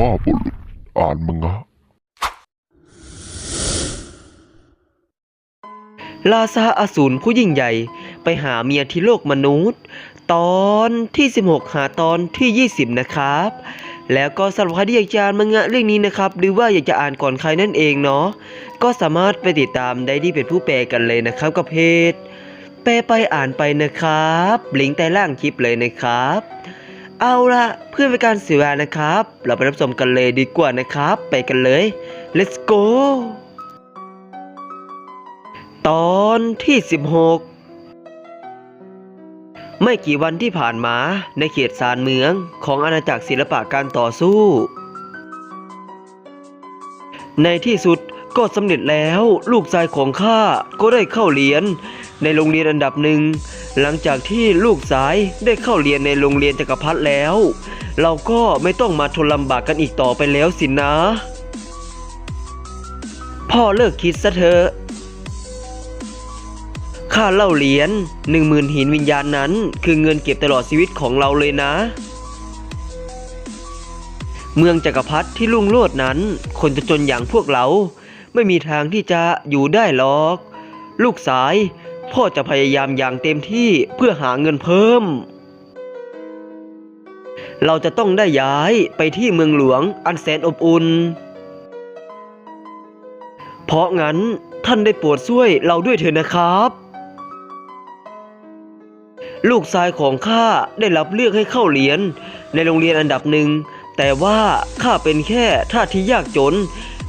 พ่อบุรุษอ่านมังะลาซาอสูรผู้ยิ่งใหญ่ไปหาเมียที่โลกมนุษย์ ตอนที่ 16 หาตอนที่ 20 นะครับ แล้วก็สำหรับใครที่อยากจะอ่านมังงะเรื่องนี้นะครับ หรือว่าอยากจะอ่านก่อนใครนั่นเองเนาะก็สามารถไปติดตามได้ที่เพจผู้แปลกันเลยนะครับกับเพจแปลไปอ่านไปนะครับลิงก์ใต้ล่างคลิปเลยนะครับ เอาละเพื่อเป็นการเสียเวลานะครับ เราไปรับชมกันเลยดีกว่านะครับ ไปกันเลย let's go ตอนที่ 16 ไม่กี่วันที่ผ่านมาในเขตสารเมืองของอาณาจักรศิลปะการต่อสู้ ในที่สุดก็สำเร็จแล้วลูกชายของข้าก็ได้เข้าเรียน ในโรงเรียนอันดับหนึ่ง หลังจากที่ลูกชายได้เข้าเรียนในโรงเรียนจักรพรรดิแล้ว เราก็ไม่ต้องมาทนลำบากกันอีกต่อไปแล้วสินะ พ่อเลิกคิดซะเถอะค่าเล่าเหรียญหนึ่งหมื่นหินวิญญาณนั้น คือเงินเก็บตลอดชีวิตของเราเลยนะ เมืองจักรพรรดิที่ลุ่งโลดนั้น คนจนอย่างพวกเรา ไม่มีทางที่จะอยู่ได้หรอก ลูกสาย พ่อจะพยายามอย่างเต็มที่เพื่อหาเงินเพิ่ม เราจะต้องได้ย้ายไปที่เมืองหลวงอันแสนอบอุ่น เพราะงั้นท่านได้โปรดช่วยเราด้วยเถิดนะครับ ลูกชายของข้าได้รับเลือกให้เข้าเรียน ในโรงเรียนอันดับหนึ่ง แต่ว่าข้าเป็นแค่ท่าที่ยากจน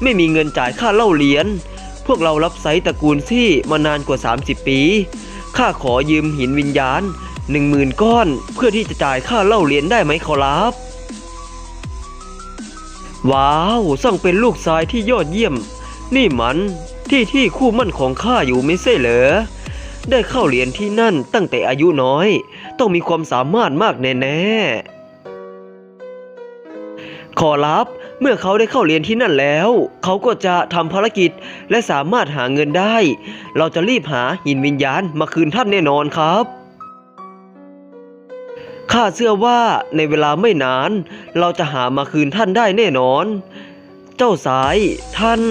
ไม่มีเงินจ่ายค่าเล่าเรียน พวกเรารับไซตระกูลซี่มานานกว่า 30 ปี ข้าขอยืมหินวิญญาณหนึ่งหมื่นก้อนเพื่อที่จะจ่ายค่าเล่าเรียนได้ไหมขอรับ ว้าวส่างเป็นลูกชายที่ยอดเยี่ยม นี่มันที่ที่คู่มั่นของข้าอยู่ไม่ใช่เหรอ ได้เข้าเรียนที่นั่นตั้งแต่อายุน้อย ต้องมีความสามารถมากแน่ๆ ขอรับ เมื่อเขาได้เข้าเรียนที่นั่นแล้ว เขาก็จะทำภารกิจและสามารถหาเงินได้ เราจะรีบหาหินวิญญาณมาคืนท่านแน่นอนครับข้าเชื่อว่าในเวลาไม่นาน เราจะหามาคืนท่านได้แน่นอน เจ้าสายท่าน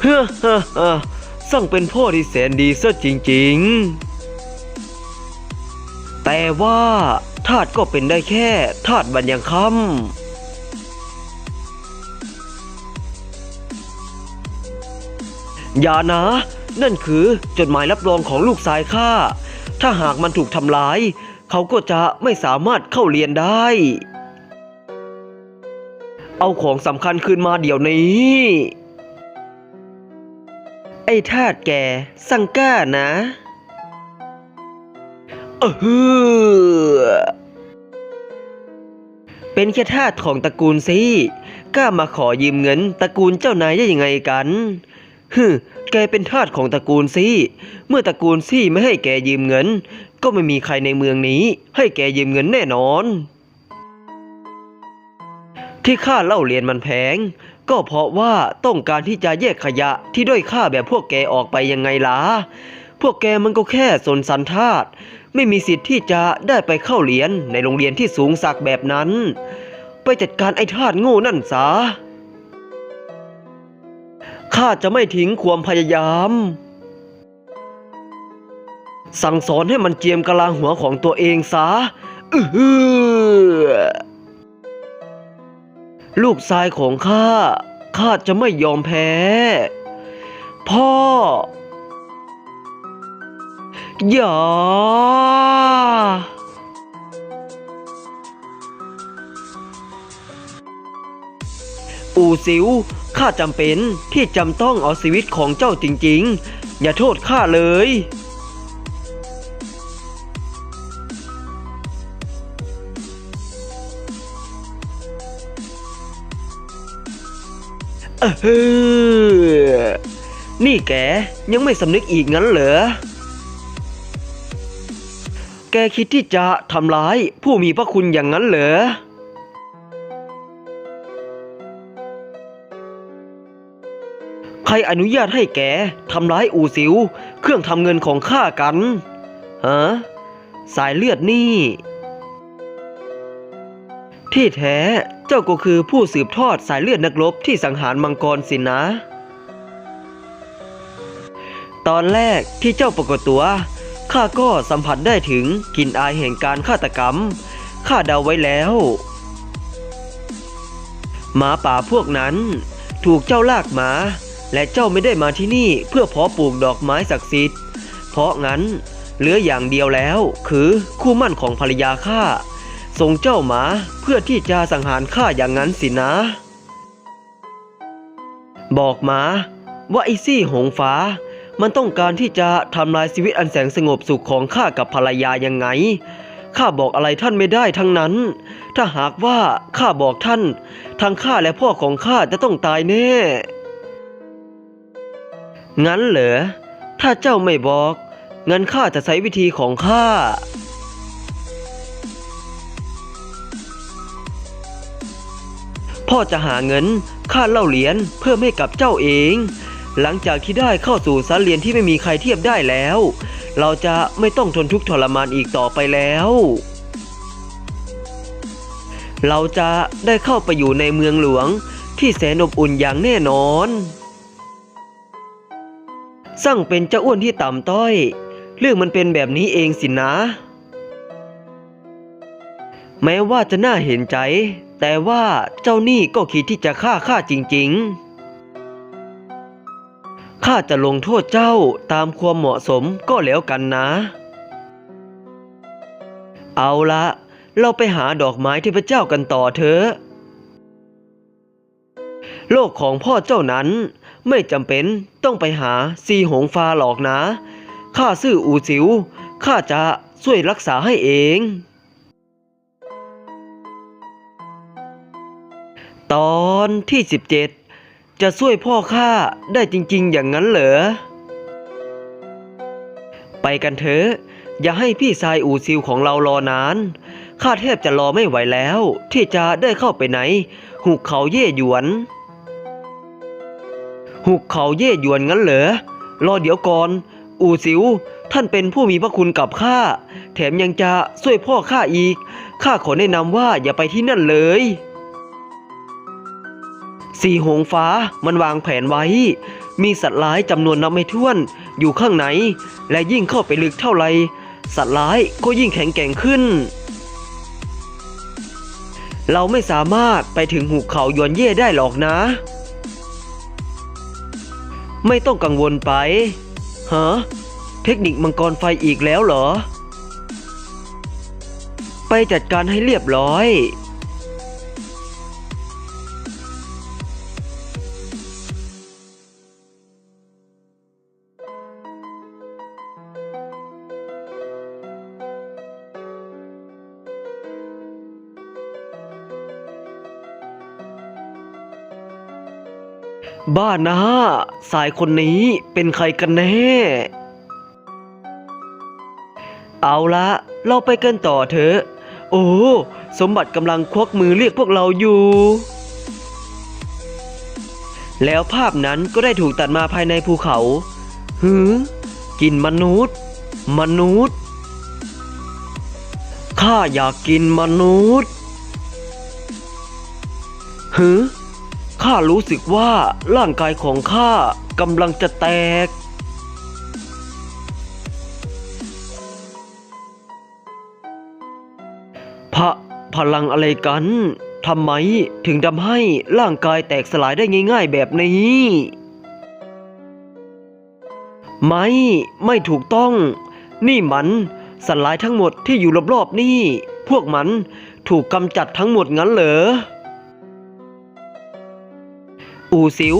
เฮ้อเฮ้อเฮ้อสั่งเป็นพ่อที่แสนดีซะจริง ๆ แต่ว่า ทาสก็เป็นได้แค่ทาสบัญญังคำอย่านะ นั่นคือจดหมายรับรองของลูกชายข้า ถ้าหากมันถูกทำลาย เขาก็จะไม่สามารถเข้าเรียนได้ เอาของสำคัญคืนมาเดี๋ยวนี้ ไอ้ทาสแกสั่งกล้านะ เออเป็นแค่ทาสของตระกูลสิกล้ามาขอยืมเงินตระกูลเจ้านายได้ยังไงกันฮึแกเป็นทาสของตระกูลสิเมื่อตระกูลซี่ไม่ให้แกยืมเงิน ก็ไม่มีใครในเมืองนี้ ให้แกยืมเงินแน่นอน ที่ค่าเล่าเรียนมันแพง ก็เพราะว่าต้องการที่จะแยกขยะที่ด้อยค่าแบบพวกแกออกไปยังไงล่ะ วกแกมันก็แค่สนสันทาตไม่มีสิทธิ์ที่จะได้ไปเข้าเรียนในโรงเรียนที่สูงสักแบบนั้น ไปจัดการไอ้ทาสโง่นั่นซะข้าจะไม่ทิ้งความพยายาม สั่งสอนให้มันเจียมกะลาหัวของตัวเองซะอือหือลูกชายของข้า ข้าจะไม่ยอมแพ้ พ่อ อย่าอูซิวข้าจำเป็นที่จำต้องเอาชีวิตของเจ้าจริงๆ อย่าโทษข้าเลย เออ นี่แกยังไม่สำนึกอีกงั้นเหรอ แกคิดที่จะทำร้ายผู้มีพระคุณอย่างนั้นเหรอ ใครอนุญาตให้แกทำร้ายอูซิว เครื่องทำเงินของข้ากันฮะสายเลือดนี่ ที่แท้เจ้าก็คือผู้สืบทอดสายเลือดนักรบที่สังหารมังกรสินะ ตอนแรกที่เจ้าปรากฏตัว ข้าก็สัมผัสได้ถึงกลิ่นอายแห่งการฆาตกรรม ข้าเดาไว้แล้ว หมาป่าพวกนั้น ถูกเจ้าลากมา และเจ้าไม่ได้มาที่นี่เพื่อเพาะปลูกดอกไม้ศักดิ์สิทธิ์ เพราะงั้นเหลืออย่างเดียวแล้ว คือคู่มั่นของภรรยาข้าส่งเจ้ามาเพื่อที่จะสังหารข้าอย่างนั้นสินะ บอกหมาว่าไอ้ซี่หงฟ้า มันต้องการที่จะทำลายชีวิตอันแสนสงบสุขของข้ากับภรรยายังไง ข้าบอกอะไรท่านไม่ได้ทั้งนั้น ถ้าหากว่าข้าบอกท่านทั้งข้าและพ่อของข้าจะต้องตายแน่ งั้นเหรอ ถ้าเจ้าไม่บอก งั้นข้าจะใช้วิธีของข้าพ่อจะหาเงินค่าเล่าเหรียญเพิ่มให้กับเจ้าเอง หลังจากที่ได้เข้าสู่สันเรียนที่ไม่มีใครเทียบได้แล้ว เราจะไม่ต้องทนทุกข์ทรมานอีกต่อไปแล้ว เราจะได้เข้าไปอยู่ในเมืองหลวงที่แสนอบอุ่นอย่างแน่นอนสร้างเป็นเจ้าอ้วนที่ต่ำต้อย เรื่องมันเป็นแบบนี้เองสินะ แม้ว่าจะน่าเห็นใจ แต่ว่าเจ้านี่ก็คิดที่จะฆ่าข้าจริง ๆ ข้าจะลงโทษเจ้าตามความเหมาะสมก็แล้วกันนะ เอาละ เราไปหาดอกไม้เทพเจ้ากันต่อเถอะ โลกของพ่อเจ้านั้นไม่จำเป็นต้องไปหาซีหงฟ้าหรอกนะ ข้าซื่ออูจิว ข้าจะช่วยรักษาให้เอง ตอนที่ 17 จะช่วยพ่อข้าได้จริง ๆ อย่างนั้นเหรอ ไปกันเถอะ อย่าให้พี่ชายอูซิวของเรารอนาน ข้าแทบจะรอไม่ไหวแล้ว ที่จะได้เข้าไปไหน หุกเขาเย่หยวน หุกเขาเย่หยวนงั้นเหรอ รอเดี๋ยวก่อน อูซิว ท่านเป็นผู้มีพระคุณกับข้า แถมยังจะช่วยพ่อข้าอีก ข้าขอแนะนำว่าอย่าไปที่นั่นเลย สี่หงฟ้ามันวางแผนไว้ มีสัตว์ร้ายจำนวนนับไม่ถ้วนอยู่ข้างในและยิ่งเข้าไปลึกเท่าไหร่สัตว์ร้ายก็ยิ่งแข็งแกร่งขึ้น เราไม่สามารถไปถึงหุบเขายวนเย่ได้หรอกนะ ไม่ต้องกังวลไปฮะเทคนิคมังกรไฟอีกแล้วเหรอ ไปจัดการให้เรียบร้อย บ้านะสายคนนี้เป็นใครกันแน่ เอาละเราไปกันต่อเถอะ โอ้ สมบัติกำลังควักมือเรียกพวกเราอยู่ แล้วภาพนั้นก็ได้ถูกตัดมาภายในภูเขาหือกินมนุษย์ มนุษย์ ข้าอยากกินมนุษย์หือ ข้ารู้สึกว่าร่างกายของข้ากำลังจะแตก พระพลังอะไรกันทำไมถึงทำให้ร่างกายแตกสลายได้ง่ายๆแบบนี้ ไม่ ไม่ถูกต้อง นี่มันสัตว์ร้ายทั้งหมดที่อยู่รอบๆนี่ พวกมันถูกกำจัดทั้งหมดงั้นเหรอ อูสิว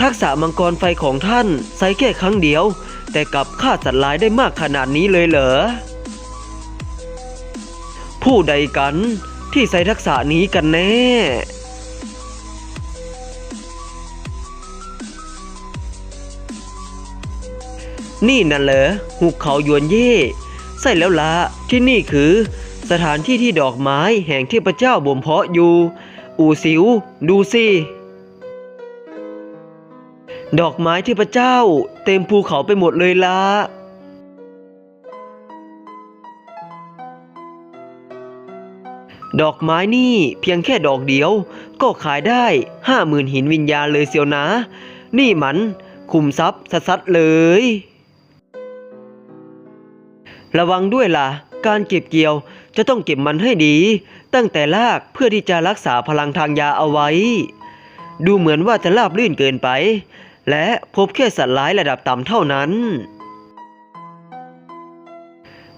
ทักษะมังกรไฟของท่านใช้แค่ครั้งเดียว แต่กลับฆ่าสัตว์ร้ายได้มากขนาดนี้เลยเหรอ ผู้ใดกันที่ใช้ทักษะนี้กันแน่ นี่นั่นเหรอหุบเขายวนเย่ใช่แล้วละที่นี่คือสถานที่ที่ดอกไม้แห่งเทพเจ้าบ่มเพาะอยู่ อูสิว ดูสิ ดอกไม้เทพเจ้า เต็มภูเขาไปหมดเลยละดอกไม้นี่เพียงแค่ดอกเดียว ก็ขายได้ห้าหมื่นหินวิญญาณเลยเสียวนะ นี่มันคุมทรัพย์สัสๆเลย ระวังด้วยล่ะ การเก็บเกี่ยวจะต้องเก็บมันให้ดี ตั้งแต่รากเพื่อที่จะรักษาพลังทางยาเอาไว้ ดูเหมือนว่าจะราบลื่นเกินไป และพบแค่สัตว์ร้ายระดับต่ำเท่านั้น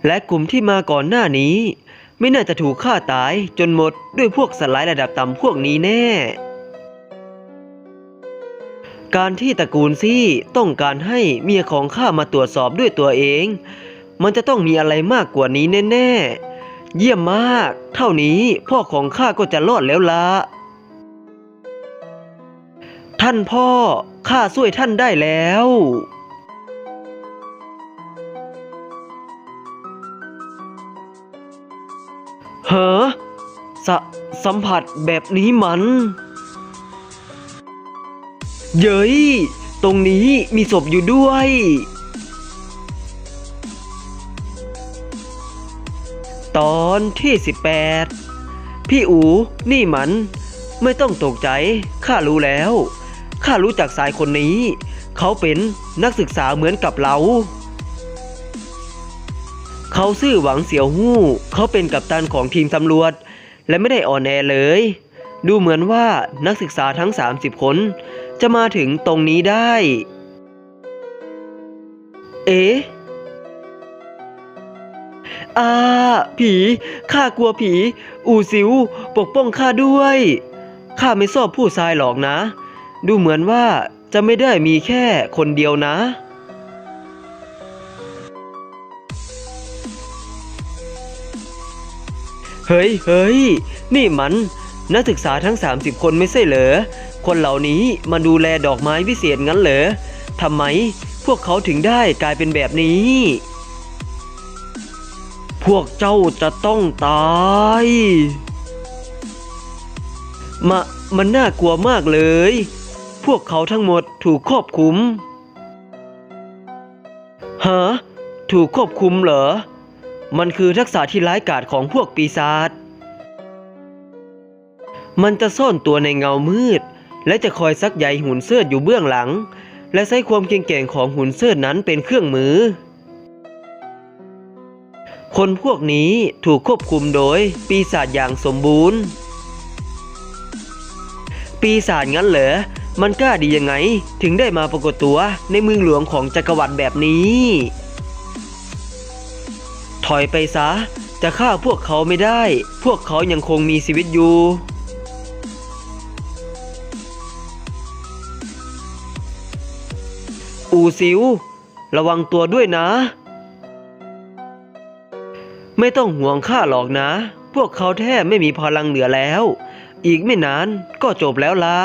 และกลุ่มที่มาก่อนหน้านี้ ไม่น่าจะถูกฆ่าตายจนหมดด้วยพวกสัตว์ร้ายระดับต่ำพวกนี้แน่ การที่ตระกูลซี่ต้องการให้เมียของข้ามาตรวจสอบด้วยตัวเอง มันจะต้องมีอะไรมากกว่านี้แน่ๆ เยี่ยมมาก เท่านี้พ่อของข้าก็จะรอดแล้วละท่านพ่อข้าช่วยท่านได้แล้วเหรอสสัมผัสแบบนี้มัน เย้ย ตรงนี้มีศพอยู่ด้วย ตอนที่ 18 พี่อู นี่มัน ไม่ต้องตกใจ ข้ารู้แล้ว ข้ารู้จักสายคนนี้ เขาเป็นนักศึกษาเหมือนกับเรา เขาซื่อหวังเสี่ยวหู้ เขาเป็นกัปตันของทีมตำรวจ และไม่ได้อ่อนแอเลย ดูเหมือนว่านักศึกษาทั้ง 30 คน จะมาถึงตรงนี้ได้ เอ๊ะอาผีข้ากลัวผี อูซิว ปกป้องข้าด้วยข้าไม่ชอบผู้ชายหรอกนะ ดูเหมือนว่าจะไม่ได้มีแค่คนเดียวนะ เฮ้ยเฮ้ยนี่มัน นักศึกษาทั้ง 30 คนไม่ใช่เหรอ คนเหล่านี้มาดูแลดอกไม้วิเศษงั้นเหรอทำไมพวกเขาถึงได้กลายเป็นแบบนี้ พวกเจ้าจะต้องตายมามันน่ากลัวมากเลย วกเขาทั้งหมดถูกควบคุมฮะถูกควบคุมเหรอ มันคือทักษะที่ร้ายกาจของพวกปีศาจ มันจะซ่อนตัวในเงามืด และจะคอยซักใยหุ่นเสิร์ชอยู่เบื้องหลัง และใช้ความเก่งแกร่งของหุ่นเสิร์ชนั้นเป็นเครื่องมือ คนพวกนี้ถูกควบคุมโดยปีศาจอย่างสมบูรณ์ ปีศาจงั้นเหรอ มันกล้าดียังไง ถึงได้มาปรากฏตัวในเมืองหลวงของจักรวรรดิแบบนี้ ถอยไปซะ จะฆ่าพวกเขาไม่ได้ พวกเขายังคงมีชีวิตอยู่อูซิว ระวังตัวด้วยนะ ไม่ต้องห่วงข้าหรอกนะ พวกเขาแทบไม่มีพลังเหลือแล้ว อีกไม่นานก็จบแล้วละ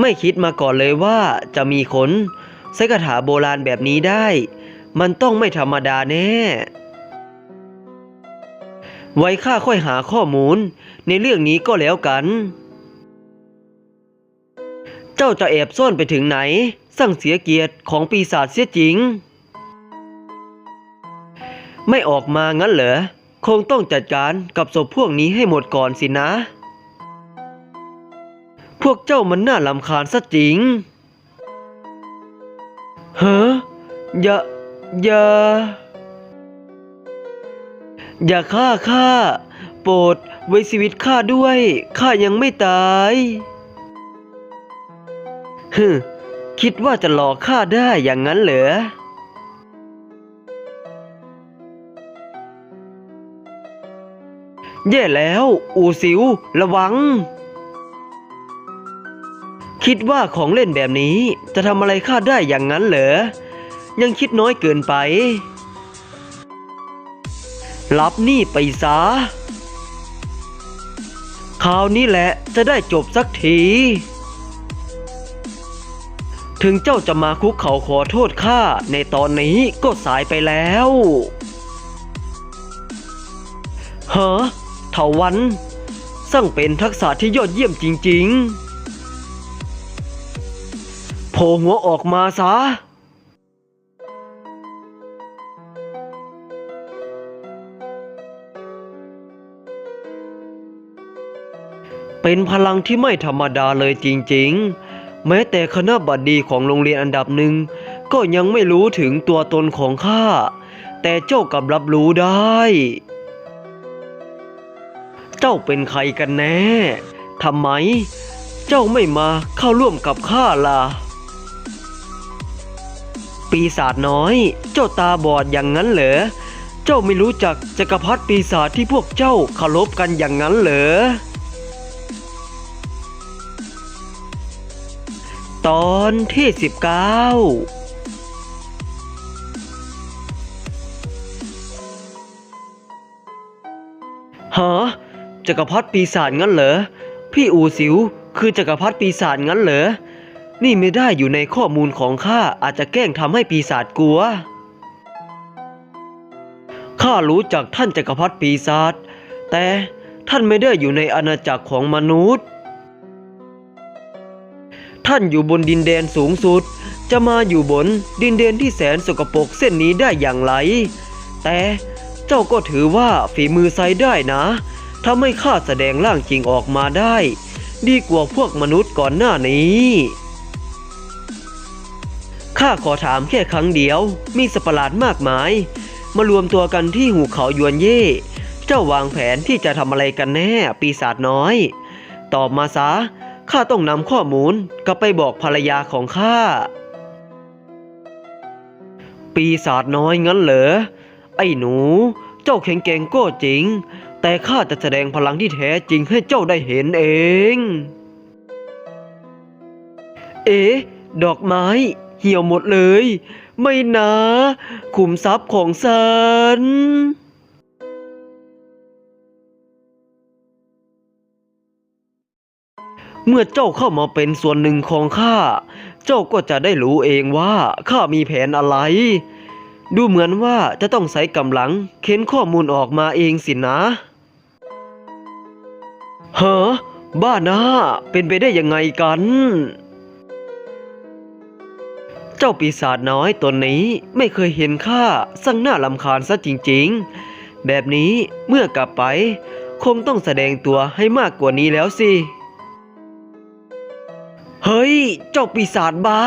ไม่คิดมาก่อนเลยว่าจะมีคนใช้คาถาโบราณแบบนี้ได้ มันต้องไม่ธรรมดาแน่ ไว้ข้าค่อยหาข้อมูล ในเรื่องนี้ก็แล้วกัน เจ้าจะแอบซ่อนไปถึงไหนสั่งเสียเกียรติของปีศาจเสียจริง ไม่ออกมางั้นเหรอ คงต้องจัดการกับศพพวกนี้ให้หมดก่อนสินะ พวกเจ้ามันน่าลำคาญซะจริงเฮ้ออย่า อย่า อย่าฆ่าข้า โปรดไว้ชีวิตข้าด้วย ข้ายังไม่ตายฮึคิดว่าจะหลอกข้าได้อย่างนั้นเหรอแย่แล้ว อูซิว ระวัง คิดว่าของเล่นแบบนี้จะทำอะไรข้าได้อย่างนั้นเหรอ ยังคิดน้อยเกินไป รับนี่ไปซะคราวนี้แหละจะได้จบสักที ถึงเจ้าจะมาคุกเข่าขอโทษข้าในตอนนี้ก็สายไปแล้วเฮะเถาวันสั่งเป็นทักษะที่ยอดเยี่ยมจริง ๆ ผล่หัวออกมาซะ เป็นพลังที่ไม่ธรรมดาเลยจริงๆ แม้แต่คณะบดีของโรงเรียนอันดับหนึ่ง ก็ยังไม่รู้ถึงตัวตนของข้า แต่เจ้ากับรับรู้ได้ เจ้าเป็นใครกันแน่ทำไม เจ้าไม่มาเข้าร่วมกับข้าล่ะ ปีศาจน้อย เจ้าตาบอดอย่างนั้นเหรอ เจ้าไม่รู้จักจักรพรรดิปีศาจที่พวกเจ้าเคารพกันอย่างนั้นเหรอ ตอนที่สิบเก้าฮะจักรพรรดิปีศาจงั้นเหรอ พี่อูสิว คือจักรพรรดิปีศาจงั้นเหรอ นี่ไม่ได้อยู่ในข้อมูลของข้าอาจจะแกล้งทำให้ปีศาจกลัว ข้ารู้จักท่านจักรพรรดิปีศาจ แต่ท่านไม่ได้อยู่ในอาณาจักรของมนุษย์ ท่านอยู่บนดินแดนสูงสุด จะมาอยู่บนดินแดนที่แสนสกปรกเส้นนี้ได้อย่างไร แต่เจ้าก็ถือว่าฝีมือไซได้นะทำให้ข้าแสดงร่างจริงออกมาได้ ดีกว่าพวกมนุษย์ก่อนหน้านี้ ข้าขอถามแค่ครั้งเดียว มีสัตว์ประหลาดมากมาย มารวมตัวกันที่หูเขายวนเย่ เจ้าวางแผนที่จะทำอะไรกันแน่ ปีศาจน้อย ตอบมาซะ ข้าต้องนำข้อมูลกลับไปบอกภรรยาของข้า ปีศาจน้อยงั้นเหรอ ไอ้หนู เจ้าแข็งแกร่งก็จริง แต่ข้าจะแสดงพลังที่แท้จริงให้เจ้าได้เห็นเอง เอ๊ะดอกไม้ เหี่ยวหมดเลย ไม่นะขุมทรัพย์ของฉันเมื่อเจ้าเข้ามาเป็นส่วนหนึ่งของข้า เจ้าก็จะได้รู้เองว่าข้ามีแผนอะไร ดูเหมือนว่าจะต้องใช้กำลังเค้นข้อมูลออกมาเองสินะเฮ้อบ้าหน้าเป็นไปได้ยังไงกัน เจ้าปีศาจน้อยตนนี้ไม่เคยเห็นข้าสั่งหน้าลำคาญซะจริงๆ แบบนี้เมื่อกลับไป คงต้องแสดงตัวให้มากกว่านี้แล้วสิ เฮ้ย เจ้าปีศาจบ้า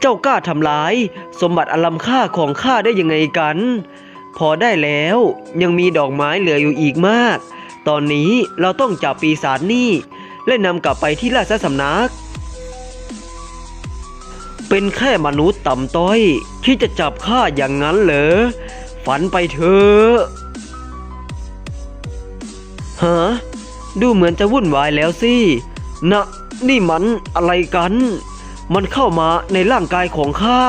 เจ้ากล้าทำร้าย สมบัติอล้ำค่าของข้าได้ยังไงกัน พอได้แล้วยังมีดอกไม้เหลืออยู่อีกมาก ตอนนี้เราต้องจับปีศาจนี่ และนำกลับไปที่ราชสำนัก เป็นแค่มนุษย์ต่ำต้อย ที่จะจับข้าอย่างนั้นเหรอ ฝันไปเถอะฮะดูเหมือนจะวุ่นวายแล้วสิ นะ นี่มันอะไรกัน มันเข้ามาในร่างกายของข้า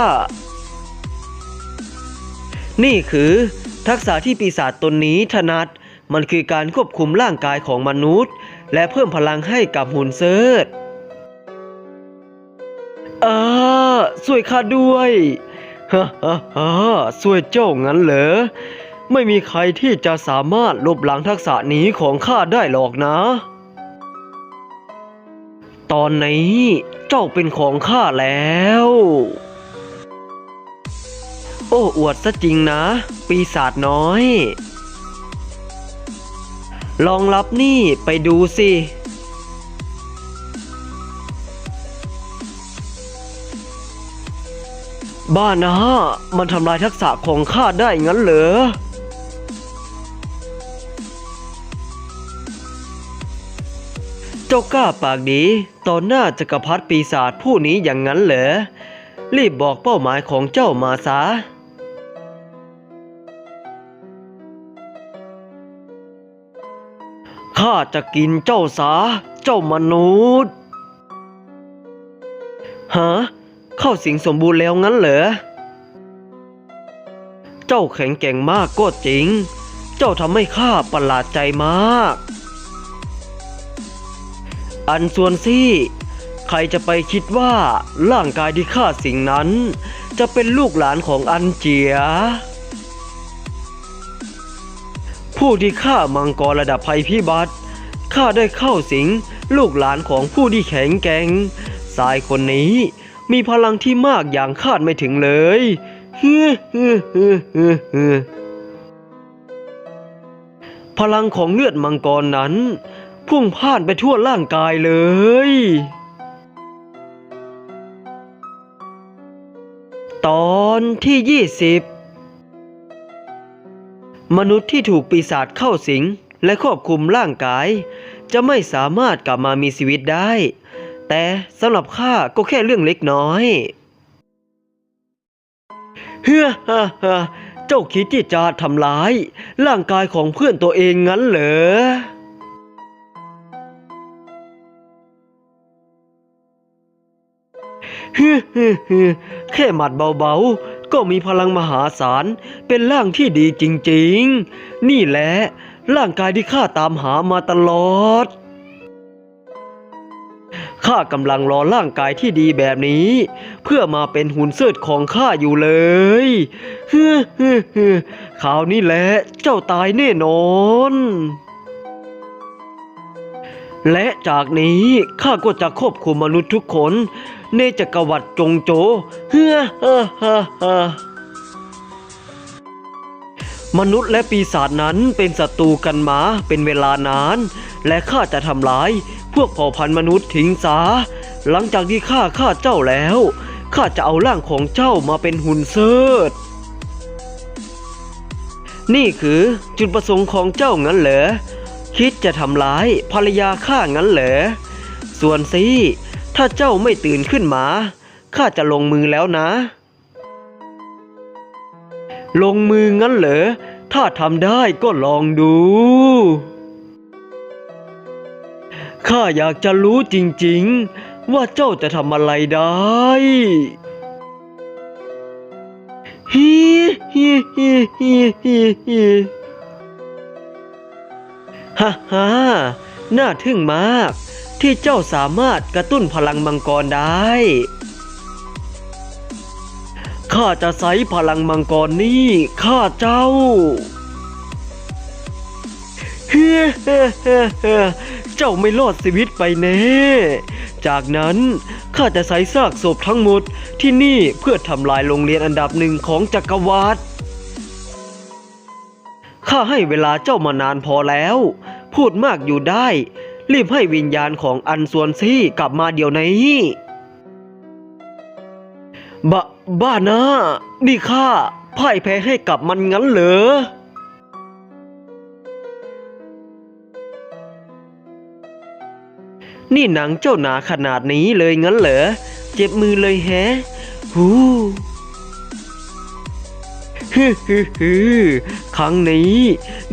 นี่คือ ทักษะที่ปีศาจตนนี้ถนัด มันคือการควบคุมร่างกายของมนุษย์ และเพิ่มพลังให้กับหุ่นเซิร์ช ช่วยข้าด้วยฮ่าฮ่าฮ่าช่วยเจ้างั้นเหรอ ไม่มีใครที่จะสามารถลบล้างทักษะนี้ของข้าได้หรอกนะ ตอนนี้เจ้าเป็นของข้าแล้ว โอ้อวดซะจริงนะ ปีศาจน้อย ลองรับนี่ไปดูสิ บ้านะมันทำลายทักษะของข้าได้งั้นเหรอ เจ้ากล้าปากดีต่อหน้าจักรพรรดิปีศาจผู้นี้อย่างนั้นเหรอ รีบบอกเป้าหมายของเจ้ามาซะข้าจะกินเจ้าสา เจ้ามนุษย์ ฮะ เข้าสิงสมบูรณ์แล้วงั้นเหรอ เจ้าแข็งแกร่งมากก็จริง เจ้าทำให้ข้าประหลาดใจมาก อันส่วนซี่ ใครจะไปคิดว่าร่างกายที่ข้าสิงนั้น จะเป็นลูกหลานของอันเจีย ผู้ที่ฆ่ามังกรระดับภัยพิบัติข้าได้เข้าสิงลูกหลานของผู้ที่แข็งแกร่งสายคนนี้ มีพลังที่มากอย่างคาดไม่ถึงเลยฮึฮึฮึฮึฮึพลังของเลือดมังกรนั้น พุ่งพ่านไปทั่วร่างกายเลย ตอนที่20มนุษย์ที่ถูกปีศาจเข้าสิงและควบคุมร่างกาย จะไม่สามารถกลับมามีชีวิตได้ แต่สำหรับข้าก็แค่เรื่องเล็กน้อย เฮ้อฮ่าฮ่าเจ้าคิดที่จะทำร้าย ร่างกายของเพื่อนตัวเองงั้นเหรอ ฮึฮึฮึแค่หมัดเบาๆ ก็มีพลังมหาศาล เป็นร่างที่ดีจริงๆ นี่แหละ ร่างกายที่ข้าตามหามาตลอด ข้ากำลังรอร่างกายที่ดีแบบนี้ เพื่อมาเป็นหุ่นเสิร์ชของข้าอยู่เลยฮึฮึฮึข่าวนี้แหละเจ้าตายแน่นอนและจากนี้ข้าก็จะควบคุมมนุษย์ทุกคน ในจักรวรรดิจงโจเฮ้อฮ่าฮ่าฮ่ามนุษย์และปีศาจนั้นเป็นศัตรูกันมาเป็นเวลานาน และข้าจะทำลาย วกเผ่าพันธุ์มนุษย์ทิ้งซาหลังจากที่ข้าฆ่าเจ้าแล้ว ข้าจะเอาร่างของเจ้ามาเป็นหุ่นเซิร์ชนี่คือจุดประสงค์ของเจ้างั้นเหรอ คิดจะทำร้ายภรรยาข้างั้นเหรอ ส่วนสิถ้าเจ้าไม่ตื่นขึ้นมา ข้าจะลงมือแล้วนะ ลงมืองั้นเหรอ ถ้าทำได้ก็ลองดู ข้าอยากจะรู้จริงๆ ว่าเจ้าจะทำอะไรได้ฮีฮีฮีฮีฮีฮีฮ่าฮ่าน่าทึ่งมาก ที่เจ้าสามารถกระตุ้นพลังมังกรได้ข้าจะใช้พลังมังกรนี้ข้าเจ้า เฮ้เฮ้เฮ้ เจ้าไม่รอดชีวิตไปแน่ จากนั้นข้าจะใช้ซากศพทั้งหมดที่นี่เพื่อทำลายโรงเรียนอันดับหนึ่งของจักรวรรดิข้าให้เวลาเจ้ามานานพอแล้ว พูดมากอยู่ได้ รีบให้วิญญาณของอันส่วนซี่กลับมาเดี๋ยวนี้บะบ้านะนี่ข้าพ่ายแพ้ให้กับมันงั้นเหรอ นี่หนังเจ้าหนาขนาดนี้เลยงั้นเหรอ เจ็บมือเลยแฮะหูฮึฮึฮึครั้งนี้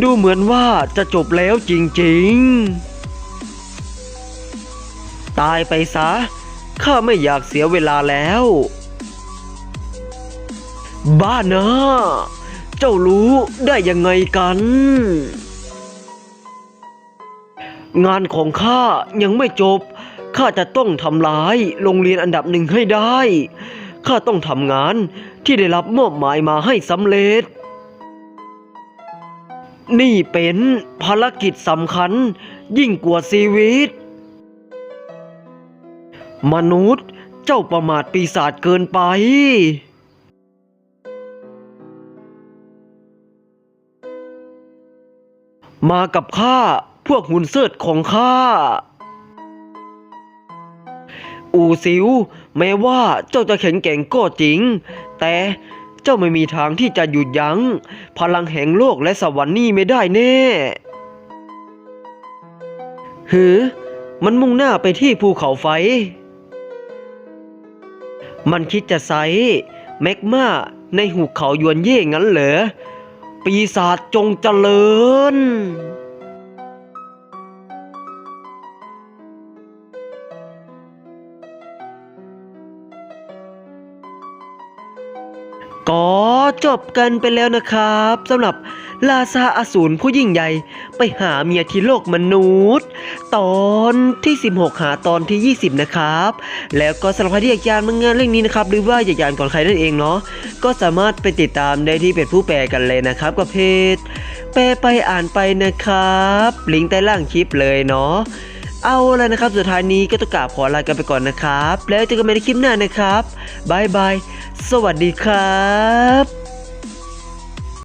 ดูเหมือนว่าจะจบแล้วจริงๆ ตายไปซะ ข้าไม่อยากเสียเวลาแล้ว บ้านะ เจ้ารู้ได้ยังไงกัน งานของข้ายังไม่จบ ข้าจะต้องทำลายโรงเรียนอันดับหนึ่งให้ได้ ข้าต้องทำงานที่ได้รับมอบหมายมาให้สำเร็จ นี่เป็นภารกิจสำคัญยิ่งกว่าชีวิต มนุษย์เจ้าประมาทปีศาจเกินไปมากับข้า พวกหุ่นเสิร์ชของข้า อูซิว แม้ว่าเจ้าจะแข็งแกร่งก็จริง แต่เจ้าไม่มีทางที่จะหยุดยัง้ง พลังแห่งโลกและสวรรค์นี่ไม่ได้แน่หือ มันมุ่งหน้าไปที่ภูเขาไฟ มันคิดจะไซแมกมาในหุบเขายวนเย่งั้นเหรอ ปีศาจจงเจริญ ก็จบกันไปแล้วนะครับสำหรับลาซาอสูรผู้ยิ่งใหญ่ไปหาเมียที่โลกมนุษย์ ตอนที่ 16 หาตอนที่ 20 นะครับ แล้วก็สำหรับใครที่อยากยานมังงานเรื่องนี้นะครับ หรือว่าอยากยานก่อนใครนั่นเองเนาะก็สามารถไปติดตามได้ที่เพจผู้แปลกันเลยนะครับกับเพจแปลไปอ่านไปนะครับ ลิงก์ใต้ล่างคลิปเลยเนาะเอาและนะครับ สุดท้ายนี้ก็ต้องกราบขอลากันไปก่อนนะครับ แล้วเจอกันใหม่ในคลิปหน้านะครับบายบาย สวัสดีครับ